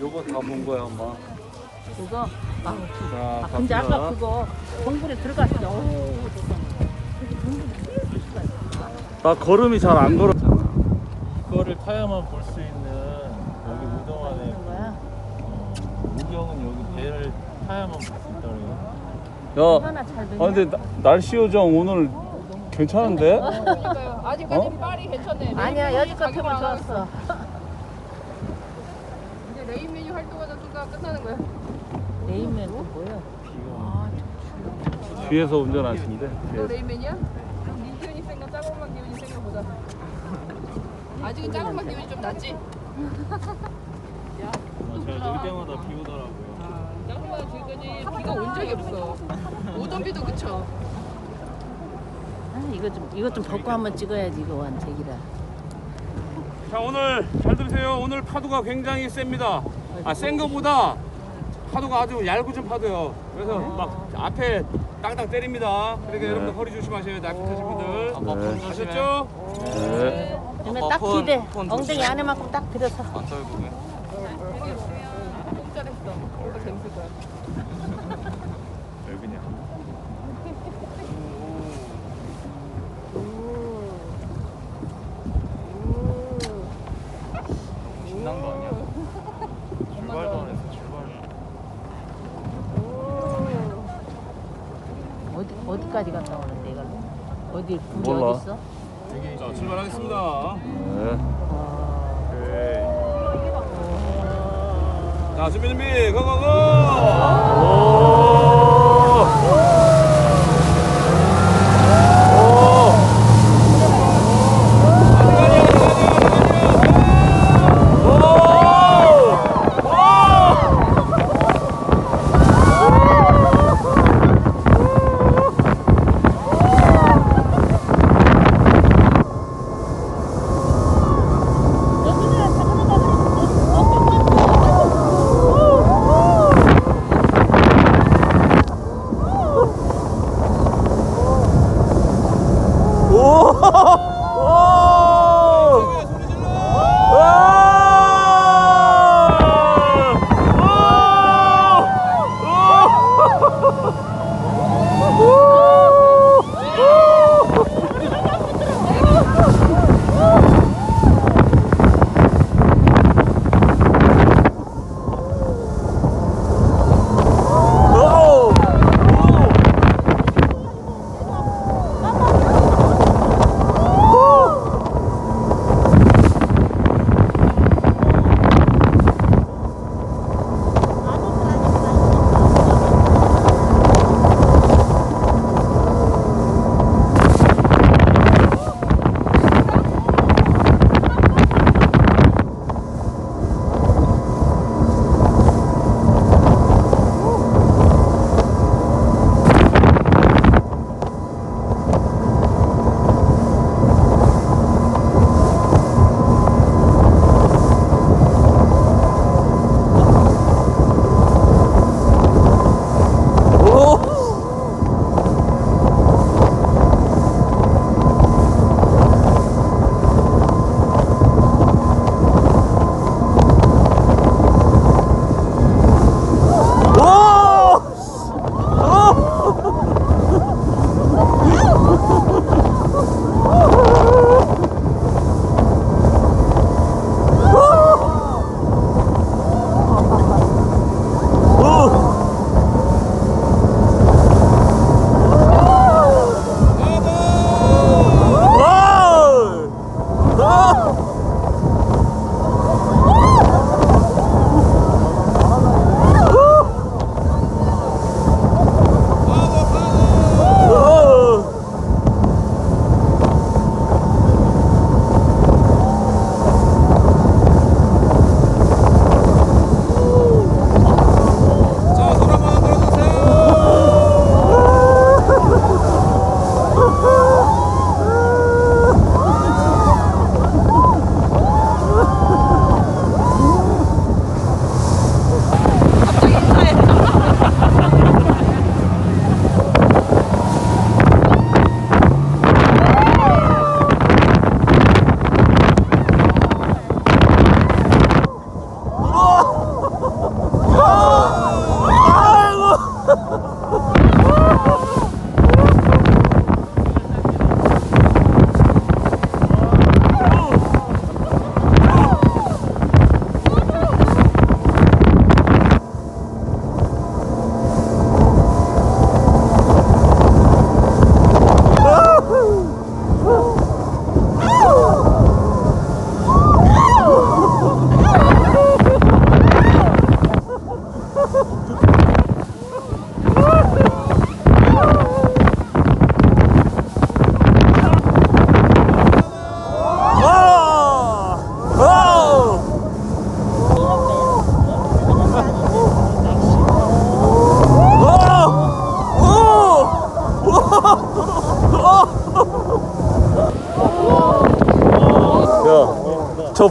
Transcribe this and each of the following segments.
요거 다 본 거야 엄마. 그거 아, 자, 아 근데. 아까 그거 동굴에 들어갔을 때 어우 나 걸음이 잘 안 걸었잖아. 이거를 타야만 볼 수 있는 여기 우동 안에 그런 거야 어, 우경은 여기 배를 타야만 볼 수 있다고요. 야, 하나 잘 아? 근데 나- 날씨 요정 오늘 괜찮은데? 그러니까요. 아직까지 어? 빨이 괜찮네. 아니야 여지껏 해면 좋았어 레인 메뉴 활동하다 수가 끝나는 거야. 레인맨 또 뭐야 아, 뒤에서 운전하시는데. 너 뒤에서. 레인 메뉴야? 민기훈이 생각 짜고만 기훈이 생각보다. 아직은 짜고만 기훈이 좀 낫지? 아, 제가 놀 때마다 비 오더라고요. 짜고만 지금까지 비가 온 적이 없어. 오던 비도 그쳐. 아 이거 좀 이거 좀 벗고 한번 찍어야지 이거 완책이라 자 오늘 잘 들으세요. 오늘 파도가 굉장히 셉니다. 아 센 거보다 파도가 아주 얇은 파도요. 그래서 막 앞에 땅땅 때립니다. 그러니까 여러분들 허리 조심하셔요. 낚시 타실 분들. 네. 아셨죠? 네. 딱 기대 엉덩이 안에만큼 딱 들어서 안게. 공짜랬어. 오늘 재밌을 거야. 왜 그냥. 신난 거 아니야? 출발도 안 했어, 출발. 어디 어디까지 갔다 오는데 이걸로 어디 몰라. 어디 있어? 자 출발하겠습니다. 네. 자 준비 준비 고고고. 잘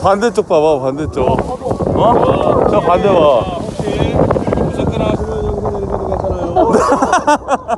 반대쪽 봐봐 반대쪽. 어? 저 반대 봐. 혹시 무섭거나 하시면 여기서 내리셔도 괜찮아요?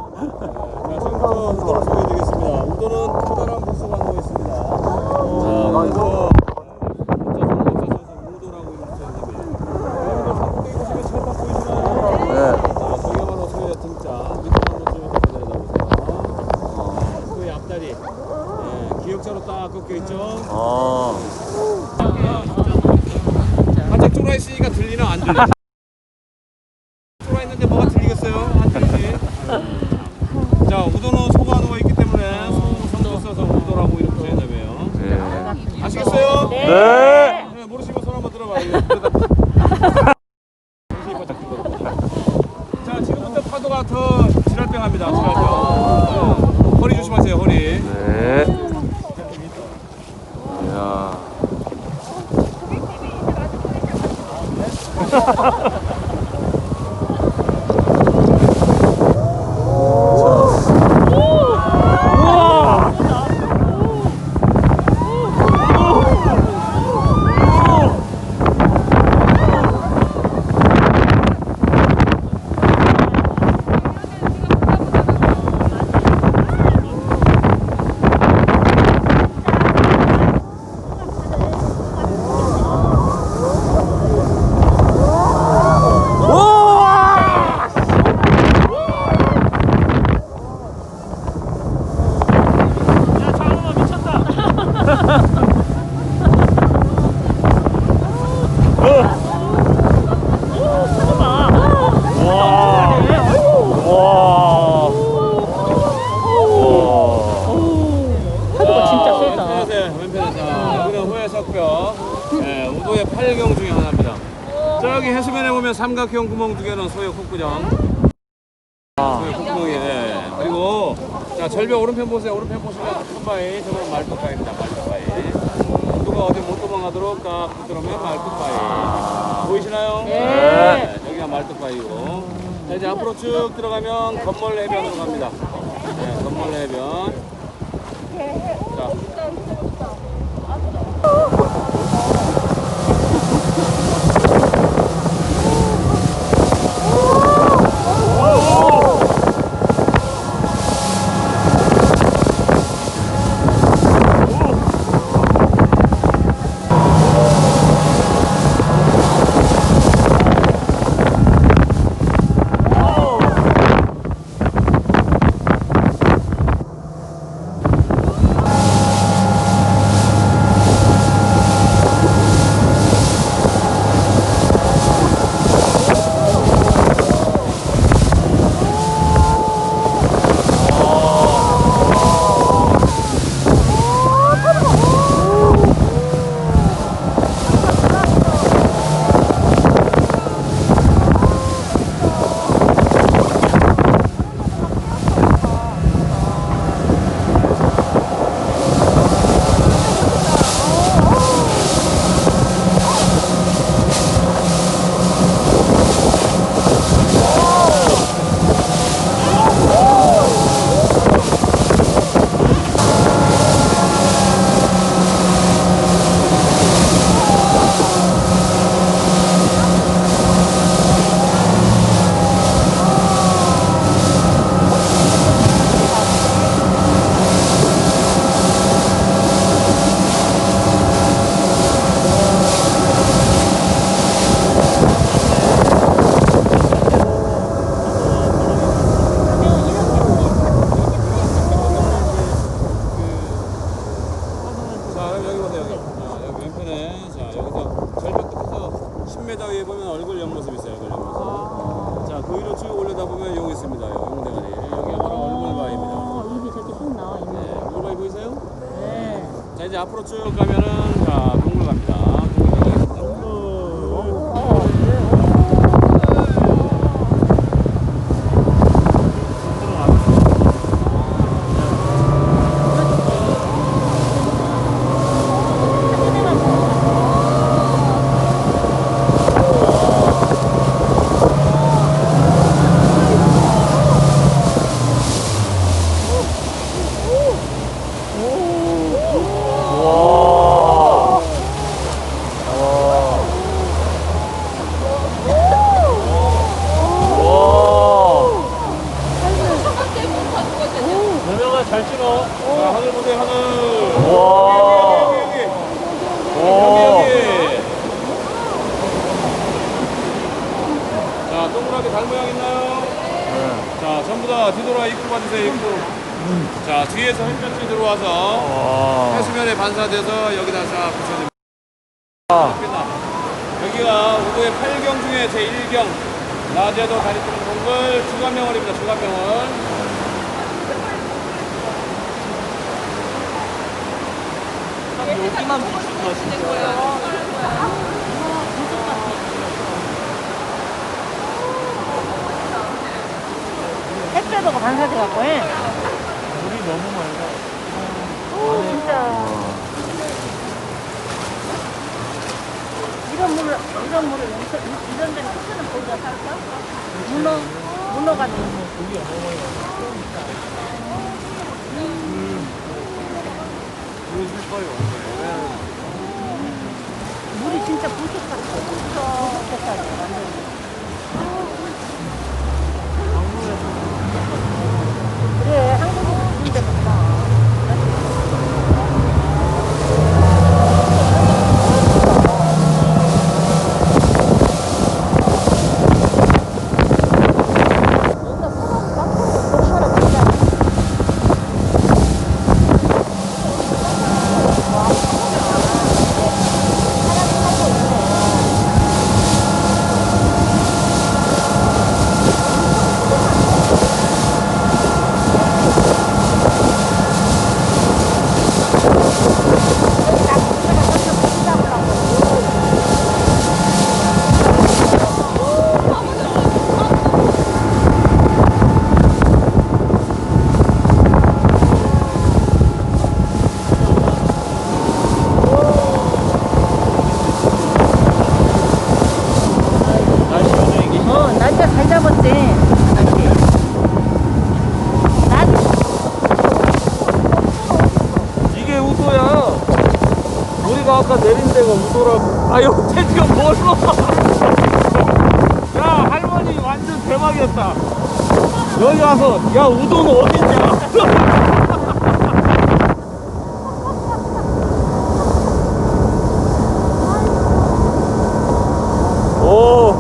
삼각형 구멍 두 개는 소요 콧구멍. 소요 콧구멍이 네. 그리고 자 절벽 오른편 보세요. 오른편 보시면 톱바위 저건 말뚝바위입니다. 말뚝바위. 누가 어디 못 도망가도록 딱 붙들으면 말뚝바위. 보이시나요? 네. 네. 여기가 말뚝바위고. 자 이제 앞으로 쭉 들어가면 건물 해변으로 갑니다. 네, 건물 해변. 자. 이제 앞으로 쭉 가면은 자, 동굴 갑니다. 여기가 우도의 8경 중에 제1경. 낮에도 다리 뜨는 동굴 주간병원입니다, 주간병원. 여기만 비추는 거 진짜. 햇볕하고 반사돼 갖고 해. 물이 너무 맑아. 오 진짜. 이런 물을 이런 물을 이- 이런 데는 끝에는 거기다 살까? 문어 문어가지고. 고기가 너무 많이 나. 물이 진짜 부족 같아. 부족 색깔이 완전. 그래 한국은 물이 좋다. 뭔가 서로 막고 동서로 보자. 어, 날짜 잘 잡았지. 날씨. 날 이게 우도야. 우리가 아까 내린 데가 우도라고. 아, 여기 태지가 멀어. 야, 할머니 완전 대박이었다. 와서, 야, 우도는 어딨냐? 오.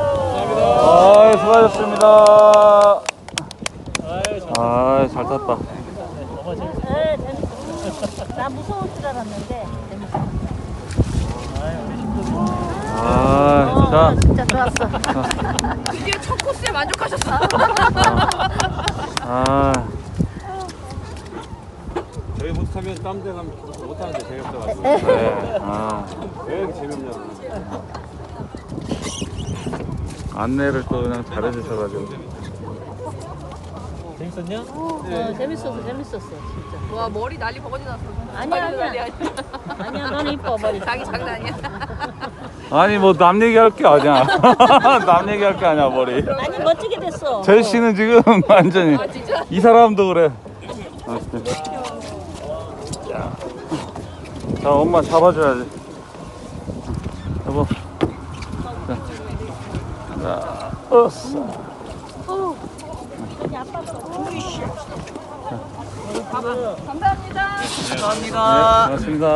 아, 수고하셨습니다. 아, 잘 탔다. 네, 재밌어. 나 무서울 줄 알았는데 재밌어. 아, 어, 자. 진짜 좋았어. 드디어 첫 코스에 만족하셨어. 아, 저희 못하면 딴 데 가면 못하는데 재미없어 가지고. 네. 아, 왜 이렇게 재미없냐고. 안내를 또 그냥 잘해주셔가지고. 재밌었냐? 어, 재밌었어, 재밌었어, 진짜. 와 머리 난리 버거지 났어. 아니야, 아니야. 아니야. 너는 이뻐 머리. 자기 장난 아니야. 아니, 뭐, 남 얘기할 게 아니야. 남 얘기할 게 아니야, 머리. 아니 멋지게 됐어. 제 씨는 지금 완전히. 아 진짜? 이 사람도 그래. 아, 자, 엄마 잡아줘야지. 여보. 자, 자, 어싸. 아빠 거. 감사합니다. 네, 고맙습니다.